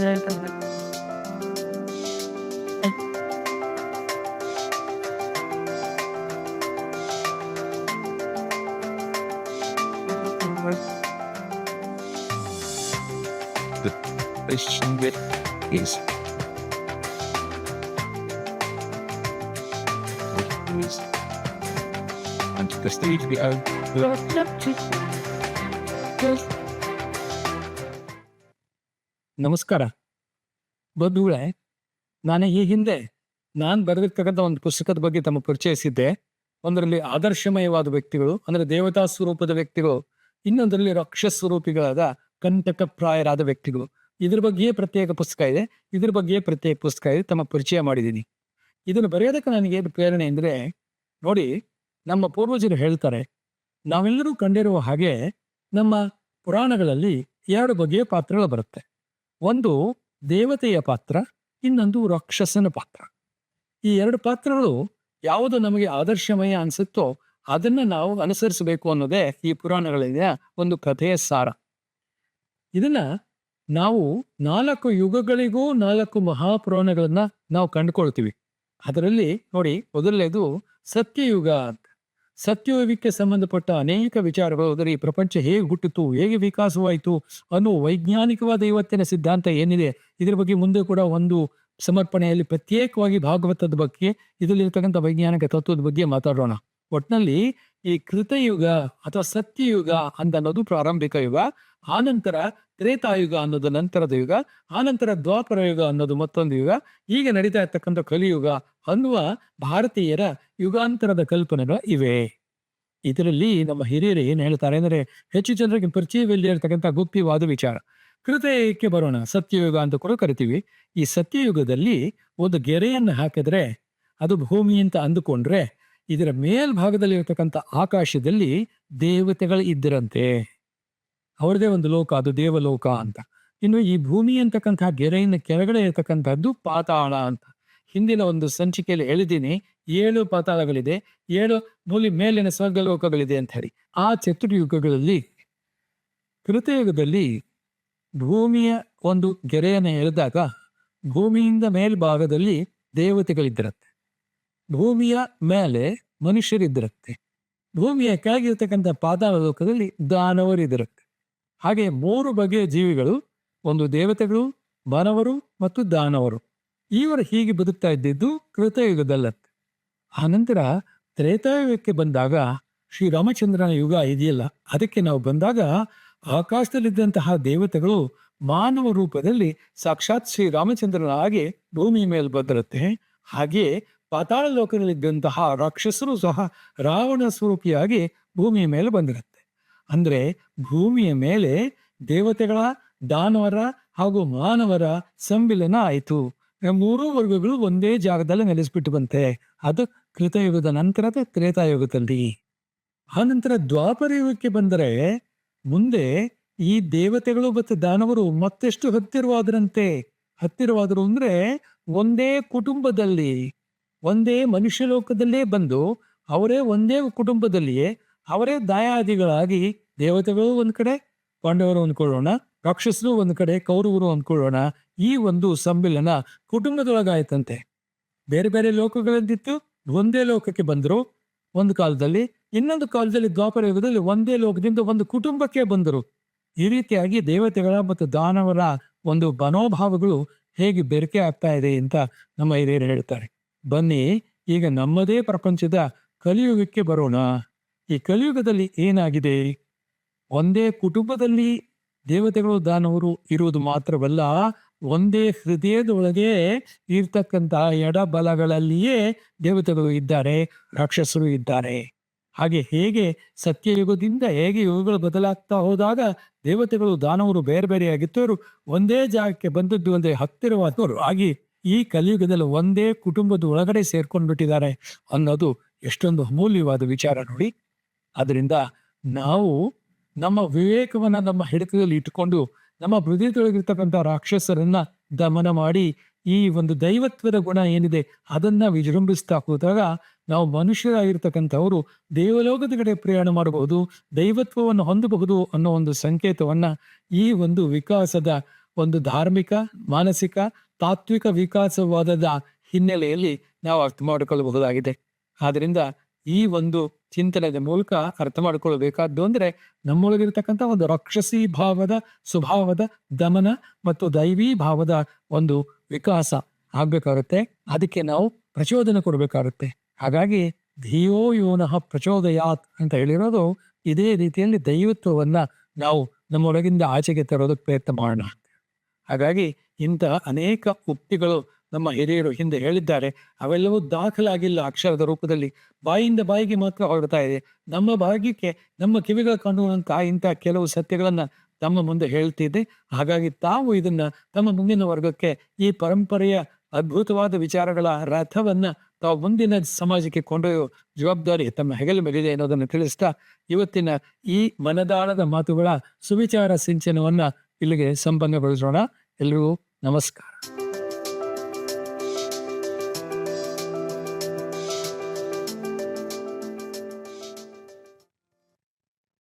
The question with is and the stage we are ನಮಸ್ಕಾರ. ಬಂಧುಗಳೇ, ನಾನು ಈ ಹಿಂದೆ ನಾನು ಬರೆದಿರ್ತಕ್ಕಂಥ ಒಂದು ಪುಸ್ತಕದ ಬಗ್ಗೆ ತಮ್ಮ ಪರಿಚಯಿಸಿದ್ದೆ. ಒಂದರಲ್ಲಿ ಆದರ್ಶಮಯವಾದ ವ್ಯಕ್ತಿಗಳು, ಅಂದ್ರೆ ದೇವತಾ ಸ್ವರೂಪದ ವ್ಯಕ್ತಿಗಳು, ಇನ್ನೊಂದರಲ್ಲಿ ರಾಕ್ಷಸ ಸ್ವರೂಪಿಗಳಾದ ಕಂಟಕಪ್ರಾಯರಾದ ವ್ಯಕ್ತಿಗಳು. ಇದ್ರ ಬಗ್ಗೆಯೇ ಪ್ರತ್ಯೇಕ ಪುಸ್ತಕ ಇದೆ. ಇದ್ರ ಬಗ್ಗೆಯೇ ಪ್ರತ್ಯೇಕ ಪುಸ್ತಕ ಇದೆ. ತಮ್ಮ ಪರಿಚಯ ಮಾಡಿದ್ದೀನಿ. ಇದನ್ನು ಬರೆಯೋದಕ್ಕೆ ನನಗೆ ಪ್ರೇರಣೆ ಅಂದರೆ ನೋಡಿ, ನಮ್ಮ ಪೂರ್ವಜರು ಹೇಳ್ತಾರೆ, ನಾವೆಲ್ಲರೂ ಕಂಡಿರುವ ಹಾಗೆ ನಮ್ಮ ಪುರಾಣಗಳಲ್ಲಿ ಎರಡು ಬಗೆಯ ಪಾತ್ರಗಳು ಬರುತ್ತೆ. ಒಂದು ದೇವತೆಯ ಪಾತ್ರ, ಇನ್ನೊಂದು ರಾಕ್ಷಸನ ಪಾತ್ರ. ಈ ಎರಡು ಪಾತ್ರಗಳು ಯಾವುದು ನಮಗೆ ಆದರ್ಶಮಯ ಅನ್ಸುತ್ತೋ ಅದನ್ನ ನಾವು ಅನುಸರಿಸಬೇಕು ಅನ್ನೋದೇ ಈ ಪುರಾಣಗಳಿಂದ ಒಂದು ಕಥೆಯ ಸಾರ. ಇದನ್ನ ನಾವು ನಾಲ್ಕು ಯುಗಗಳಿಗೂ ನಾಲ್ಕು ಮಹಾಪುರಾಣಗಳನ್ನ ನಾವು ಕಂಡುಕೊಳ್ತೀವಿ. ಅದರಲ್ಲಿ ನೋಡಿ, ಮೊದಲನೇದು ಸತ್ಯಯುಗ ಸತ್ಯಯುಗಕ್ಕೆ ಸಂಬಂಧಪಟ್ಟ ಅನೇಕ ವಿಚಾರಗಳು ಅಂದರೆ ಈ ಪ್ರಪಂಚ ಹೇಗೆ ಹುಟ್ಟಿತು ಹೇಗೆ ವಿಕಾಸವಾಯಿತು ಅನ್ನೋ ವೈಜ್ಞಾನಿಕವಾದ ಇವತ್ತಿನ ಸಿದ್ಧಾಂತ ಏನಿದೆ, ಇದರ ಬಗ್ಗೆ ಮುಂದೆ ಕೂಡ ಒಂದು ಸಮರ್ಪಣೆಯಲ್ಲಿ ಪ್ರತ್ಯೇಕವಾಗಿ ಭಾಗವತದ ಬಗ್ಗೆ, ಇದರಲ್ಲಿರ್ತಕ್ಕಂಥ ವೈಜ್ಞಾನಿಕ ತತ್ವದ ಬಗ್ಗೆ ಮಾತಾಡೋಣ. ಒಟ್ನಲ್ಲಿ ಈ ಕೃತಯುಗ ಅಥವಾ ಸತ್ಯಯುಗ ಅಂತ ಅನ್ನೋದು ಪ್ರಾರಂಭಿಕ ಯುಗ. ಆನಂತರ ತ್ರೇತಾಯುಗ ಅನ್ನೋದು ನಂತರದ ಯುಗ, ಆನಂತರ ದ್ವಾಪರ ಯುಗ ಅನ್ನೋದು ಮತ್ತೊಂದು ಯುಗ. ಈಗ ನಡೀತಾ ಇರ್ತಕ್ಕಂಥ ಕಲಿಯುಗ ಅನ್ನುವ ಭಾರತೀಯರ ಯುಗಾಂತರದ ಕಲ್ಪನೆಗಳು ಇವೆ. ಇದರಲ್ಲಿ ನಮ್ಮ ಹಿರಿಯರು ಏನು ಹೇಳ್ತಾರೆ ಅಂದ್ರೆ, ಹೆಚ್ಚು ಜನರಿಗೆ ಪರಿಚಯವಿಲ್ಲದೆ ಇರತಕ್ಕಂಥ ಗುಪ್ತಿವಾದ ವಿಚಾರ. ಕೃತಯಕ್ಕೆ ಬರೋಣ, ಸತ್ಯಯುಗ ಅಂತ ಕೂಡ ಕರಿತೀವಿ. ಈ ಸತ್ಯಯುಗದಲ್ಲಿ ಒಂದು ಗೆರೆಯನ್ನು ಹಾಕಿದ್ರೆ, ಅದು ಭೂಮಿ ಅಂತ ಅಂದುಕೊಂಡ್ರೆ, ಇದರ ಮೇಲ್ಭಾಗದಲ್ಲಿ ಇರತಕ್ಕಂಥ ಆಕಾಶದಲ್ಲಿ ದೇವತೆಗಳು ಇದ್ದರಂತೆ. ಅವರದೇ ಒಂದು ಲೋಕ, ಅದು ದೇವಲೋಕ ಅಂತ. ಇನ್ನು ಈ ಭೂಮಿ ಅಂತಕ್ಕಂಥ ಗೆರೆಯಿಂದ ಕೆಳಗಡೆ ಇರತಕ್ಕಂಥದ್ದು ಪಾತಾಳ ಅಂತ. ಹಿಂದಿನ ಒಂದು ಸಂಚಿಕೆಯಲ್ಲಿ ಹೇಳಿದ್ದೀನಿ, ಏಳು ಪಾತಾಳಗಳಿದೆ, ಏಳು ಭೂಮಿ ಮೇಲಿನ ಸ್ವರ್ಗಲೋಕಗಳಿದೆ ಅಂತ ಹೇಳಿ. ಆ ಚತುರ್ಯುಗಗಳಲ್ಲಿ, ಕೃತಯುಗದಲ್ಲಿ ಭೂಮಿಯ ಒಂದು ಗೆರೆಯನ್ನು ಎಳೆದಾಗ ಭೂಮಿಯಿಂದ ಮೇಲ್ಭಾಗದಲ್ಲಿ ದೇವತೆಗಳಿದ್ದಿರತ್ತೆ ಭೂಮಿಯ ಮೇಲೆ ಮನುಷ್ಯರಿದ್ದಿರತ್ತೆ ಭೂಮಿಯ ಕೆಳಗಿರ್ತಕ್ಕಂಥ ಪಾತಾಳ ಲೋಕದಲ್ಲಿ ದಾನವರಿದ್ದಿರತ್ತೆ ಹಾಗೆ ಮೂರು ಬಗೆಯ ಜೀವಿಗಳು, ಒಂದು ದೇವತೆಗಳು, ಮಾನವರು ಮತ್ತು ದಾನವರು. ಇವರು ಹೀಗೆ ಬದುಕ್ತಾ ಇದ್ದಿದ್ದು ಕೃತಯುಗದಲ್ಲತ್ತ ಆನಂತರ ತ್ರೇತಾಯುಗಕ್ಕೆ ಬಂದಾಗ ಶ್ರೀರಾಮಚಂದ್ರನ ಯುಗ ಇದೆಯಲ್ಲ, ಅದಕ್ಕೆ ನಾವು ಬಂದಾಗ ಆಕಾಶದಲ್ಲಿದ್ದಂತಹ ದೇವತೆಗಳು ಮಾನವ ರೂಪದಲ್ಲಿ ಸಾಕ್ಷಾತ್ ಶ್ರೀರಾಮಚಂದ್ರನಾಗಿ ಭೂಮಿ ಮೇಲೆ ಬಂದಿರುತ್ತೆ. ಹಾಗೆಯೇ ಪಾತಾಳ ಲೋಕದಲ್ಲಿದ್ದಂತಹ ರಾಕ್ಷಸರು ಸಹ ರಾವಣ ಸ್ವರೂಪಿಯಾಗಿ ಭೂಮಿಯ ಮೇಲೆ ಬಂದಿರುತ್ತೆ. ಅಂದ್ರೆ ಭೂಮಿಯ ಮೇಲೆ ದೇವತೆಗಳ, ದಾನವರ ಹಾಗೂ ಮಾನವರ ಸಮ್ಮಿಲನ ಆಯಿತು. ಮೂರೂ ವರ್ಗಗಳು ಒಂದೇ ಜಾಗದಲ್ಲಿ ನೆಲೆಸಿಬಿಟ್ಟು ಬಂತೆ ಅದು ಕೃತಯುಗದ ನಂತರದ ತ್ರೇತಾಯುಗದಲ್ಲಿ. ಆನಂತರ ದ್ವಾಪರ ಯುಗಕ್ಕೆ ಬಂದರೆ ಮುಂದೆ ಈ ದೇವತೆಗಳು ಮತ್ತು ದಾನವರು ಮತ್ತೆಷ್ಟು ಹತ್ತಿರವಾದರಂತೆ? ಹತ್ತಿರವಾದರು ಅಂದ್ರೆ ಒಂದೇ ಕುಟುಂಬದಲ್ಲಿ, ಒಂದೇ ಮನುಷ್ಯ ಲೋಕದಲ್ಲೇ ಬಂದು ಅವರೇ ಒಂದೇ ಕುಟುಂಬದಲ್ಲಿಯೇ ಅವರೇ ದಾಯಾದಿಗಳಾಗಿ ದೇವತೆಗಳು ಒಂದು ಕಡೆ, ಪಾಂಡವರು ಅಂದ್ಕೊಳ್ಳೋಣ ರಾಕ್ಷಸರು ಒಂದು ಕಡೆ, ಕೌರವರು ಅಂದ್ಕೊಳ್ಳೋಣ ಈ ಒಂದು ಸಮ್ಮಿಲನ ಕುಟುಂಬದೊಳಗಾಯ್ತಂತೆ. ಬೇರೆ ಬೇರೆ ಲೋಕಗಳಂತಿತ್ತು ಒಂದೇ ಲೋಕಕ್ಕೆ ಬಂದರು ಒಂದು ಕಾಲದಲ್ಲಿ, ಇನ್ನೊಂದು ಕಾಲದಲ್ಲಿ ದ್ವಾಪರ ಯುಗದಲ್ಲಿ ಒಂದೇ ಲೋಕದಿಂದ ಒಂದು ಕುಟುಂಬಕ್ಕೆ ಬಂದರು. ಈ ರೀತಿಯಾಗಿ ದೇವತೆಗಳ ಮತ್ತು ದಾನವರ ಒಂದು ಮನೋಭಾವಗಳು ಹೇಗೆ ಬೆರಕೆ ಆಗ್ತಾ ಇದೆ ಅಂತ ನಮ್ಮ ಹಿರಿಯರು ಹೇಳ್ತಾರೆ. ಬನ್ನಿ, ಈಗ ನಮ್ಮದೇ ಪ್ರಪಂಚದ ಕಲಿಯುಗಕ್ಕೆ ಬರೋಣ. ಈ ಕಲಿಯುಗದಲ್ಲಿ ಏನಾಗಿದೆ? ಒಂದೇ ಕುಟುಂಬದಲ್ಲಿ ದೇವತೆಗಳು ದಾನವರು ಇರುವುದು ಮಾತ್ರವಲ್ಲ, ಒಂದೇ ಹೃದಯದೊಳಗೆ ಇರ್ತಕ್ಕಂಥ ಎಡಬಲಗಳಲ್ಲಿಯೇ ದೇವತೆಗಳು ಇದ್ದಾರೆ, ರಾಕ್ಷಸರು ಇದ್ದಾರೆ. ಹಾಗೆ ಹೇಗೆ ಸತ್ಯಯುಗದಿಂದ ಹೇಗೆ ಯುಗಗಳು ಬದಲಾಗ್ತಾ ಹೋದಾಗ ದೇವತೆಗಳು ದಾನವರು ಬೇರೆ ಬೇರೆಯಾಗಿತ್ತವರು ಒಂದೇ ಜಾಗಕ್ಕೆ ಬಂದದ್ದು ಒಂದೇ ಹತ್ತಿರವಾದವರು ಆಗಿ ಈ ಕಲಿಯುಗದಲ್ಲಿ ಒಂದೇ ಕುಟುಂಬದ ಒಳಗಡೆ ಸೇರ್ಕೊಂಡ್ಬಿಟ್ಟಿದ್ದಾರೆ ಅನ್ನೋದು ಎಷ್ಟೊಂದು ಅಮೂಲ್ಯವಾದ ವಿಚಾರ ನೋಡಿ. ಅದರಿಂದ ನಾವು ನಮ್ಮ ವಿವೇಕವನ್ನ ನಮ್ಮ ಹಿಡಿತದಲ್ಲಿ ಇಟ್ಟುಕೊಂಡು ನಮ್ಮ ಹೃದಯದೊಳಗಿರ್ತಕ್ಕಂಥ ರಾಕ್ಷಸರನ್ನ ದಮನ ಮಾಡಿ ಈ ಒಂದು ದೈವತ್ವದ ಗುಣ ಏನಿದೆ ಅದನ್ನ ವಿಜೃಂಭಿಸ್ತಾ ಹೋದಾಗ ನಾವು ಮನುಷ್ಯರಾಗಿರ್ತಕ್ಕಂಥವರು ದೇವಲೋಕದ ಕಡೆ ಪ್ರಯಾಣ ಮಾಡಬಹುದು, ದೈವತ್ವವನ್ನು ಹೊಂದಬಹುದು ಅನ್ನೋ ಒಂದು ಸಂಕೇತವನ್ನ ಈ ಒಂದು ವಿಕಾಸದ ಒಂದು ಧಾರ್ಮಿಕ, ಮಾನಸಿಕ, ತಾತ್ವಿಕ ವಿಕಾಸವಾದದ ಹಿನ್ನೆಲೆಯಲ್ಲಿ ನಾವು ಅರ್ಥ ಮಾಡಿಕೊಳ್ಳಬಹುದಾಗಿದೆ. ಆದ್ರಿಂದ ಈ ಒಂದು ಚಿಂತನೆಯ ಮೂಲಕ ಅರ್ಥ ಮಾಡಿಕೊಳ್ಳಬೇಕಾದ್ದು ಅಂದ್ರೆ ನಮ್ಮೊಳಗಿರ್ತಕ್ಕಂಥ ಒಂದು ರಾಕ್ಷಸಿ ಭಾವದ ಸ್ವಭಾವದ ದಮನ ಮತ್ತು ದೈವಿ ಭಾವದ ಒಂದು ವಿಕಾಸ ಆಗ್ಬೇಕಾಗುತ್ತೆ. ಅದಕ್ಕೆ ನಾವು ಪ್ರಚೋದನೆ ಕೊಡಬೇಕಾಗುತ್ತೆ. ಹಾಗಾಗಿ ಧಿಯೋ ಯೋನಃ ಪ್ರಚೋದಯಾತ್ ಅಂತ ಹೇಳಿರೋದು ಇದೇ ರೀತಿಯಲ್ಲಿ ದೈವತ್ವವನ್ನ ನಾವು ನಮ್ಮೊಳಗಿಂದ ಆಚೆಗೆ ತರೋದಕ್ಕೆ ಪ್ರಯತ್ನ ಮಾಡೋಣ. ಹಾಗಾಗಿ ಇಂಥ ಅನೇಕ ಉಕ್ತಿಗಳು ನಮ್ಮ ಹಿರಿಯರು ಹಿಂದೆ ಹೇಳಿದ್ದಾರೆ, ಅವೆಲ್ಲವೂ ದಾಖಲಾಗಿಲ್ಲ ಅಕ್ಷರದ ರೂಪದಲ್ಲಿ. ಬಾಯಿಂದ ಬಾಯಿಗೆ ಮಾತ್ರ ಹೊರಡ್ತಾ ಇದೆ. ನಮ್ಮ ಭಾಗ್ಯಕ್ಕೆ, ನಮ್ಮ ಕಿವಿಗಳ ಕಾಣುವಂತ ಇಂಥ ಕೆಲವು ಸತ್ಯಗಳನ್ನ ತಮ್ಮ ಮುಂದೆ ಹೇಳ್ತಿದ್ದೆ ಹಾಗಾಗಿ ತಾವು ಇದನ್ನ ತಮ್ಮ ಮುಂದಿನ ವರ್ಗಕ್ಕೆ ಈ ಪರಂಪರೆಯ ಅದ್ಭುತವಾದ ವಿಚಾರಗಳ ರಥವನ್ನ ತಾವು ಮುಂದಿನ ಸಮಾಜಕ್ಕೆ ಕೊಂಡೊಯ್ಯೋ ಜವಾಬ್ದಾರಿ ತಮ್ಮ ಹೆಗಲ ಮೇಲಿದೆ ಅನ್ನೋದನ್ನು ತಿಳಿಸ್ತಾ ಇವತ್ತಿನ ಈ ಮನದಾಳದ ಮಾತುಗಳ ಸುವಿಚಾರ ಸಿಂಚನವನ್ನ ಇಲ್ಲಿಗೆ ಸಂಪನ್ನಗೊಳಿಸೋಣ. ಎಲ್ರಿಗೂ ನಮಸ್ಕಾರ.